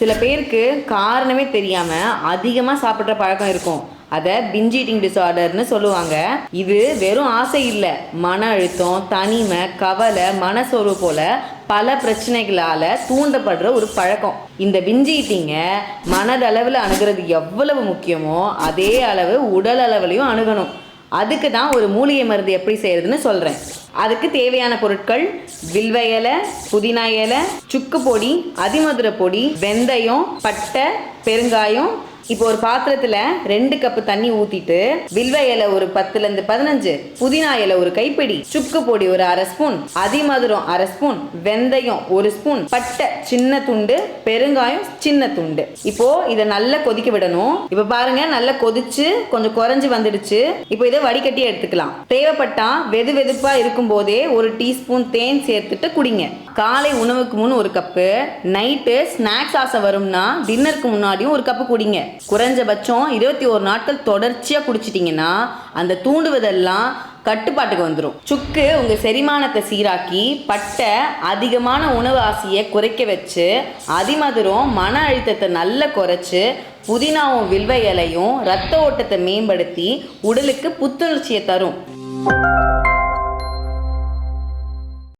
சில பேருக்கு காரணமே தெரியாமல் அதிகமாக சாப்பிட்ற பழக்கம் இருக்கும். அதை பிஞ்ச் ஈட்டிங் டிசார்டர்னு சொல்லுவாங்க. இது வெறும் ஆசை இல்லை. மன அழுத்தம் தனிமை கவலை மனசோர்வு போல பல பிரச்சனைகளால் தூண்டப்படுற ஒரு பழக்கம். இந்த பிஞ்ச் ஈட்டிங்கை மனதளவில் அணுகிறது எவ்வளவு முக்கியமோ அதே அளவு உடல் அளவுலையும் அணுகணும். அதுக்கு தான் ஒரு மூலிகை மருந்து எப்படி செய்யறதுன்னு சொல்கிறேன் அதுக்கு தேவையான பொருட்கள் வில்வ இலை புதினா இலை சுக்கு பொடி அதிமதுர பொடி வெந்தயம் பட்டை பெருங்காயம் இப்போ ஒரு பாத்திரத்தில் ரெண்டு கப்பு தண்ணி ஊற்றிட்டு வில்வ இலை ஒரு பத்துலேருந்து பதினஞ்சு புதினா இலை ஒரு கைப்பிடி சுக்கு பொடி ஒரு அரை ஸ்பூன் அதிமதுரம் அரை ஸ்பூன் வெந்தயம் ஒரு ஸ்பூன் பட்டை சின்ன துண்டு பெருங்காயம் சின்ன துண்டு. இப்போ இதை நல்லா கொதிக்க விடணும். இப்போ பாருங்க நல்லா கொதிச்சு கொஞ்சம் குறைஞ்சு வந்துடுச்சு. இப்போ இதை வடிகட்டி எடுத்துக்கலாம். தேவைப்பட்டா வெது வெதுப்பா இருக்கும் போதே ஒரு டீஸ்பூன் தேன் சேர்த்துட்டு குடிங்க. காலை உணவுக்கு முன் ஒரு கப்பு நைட்டு ஸ்நாக்ஸ் ஆசை வரும்னா டின்னருக்கு முன்னாடியும் ஒரு கப்பு குடிங்க. குறைஞ்சபட்சம் இருபத்தி ஒரு நாட்கள் தொடர்ச்சியாக குடிச்சிட்டிங்கன்னா அந்த தூண்டுவதெல்லாம் கட்டுப்பாட்டுக்கு வந்துடும் சுக்கு உங்கள் செரிமானத்தை சீராக்கி பட்டை அதிகமான உணவு ஆசையை குறைக்க வச்சு அதிமதுரம் மன அழுத்தத்தை நல்லா குறைச்சி புதினாவும் வில்வ இலையும் ரத்த ஓட்டத்தை மேம்படுத்தி உடலுக்கு புத்துணர்ச்சியை தரும்.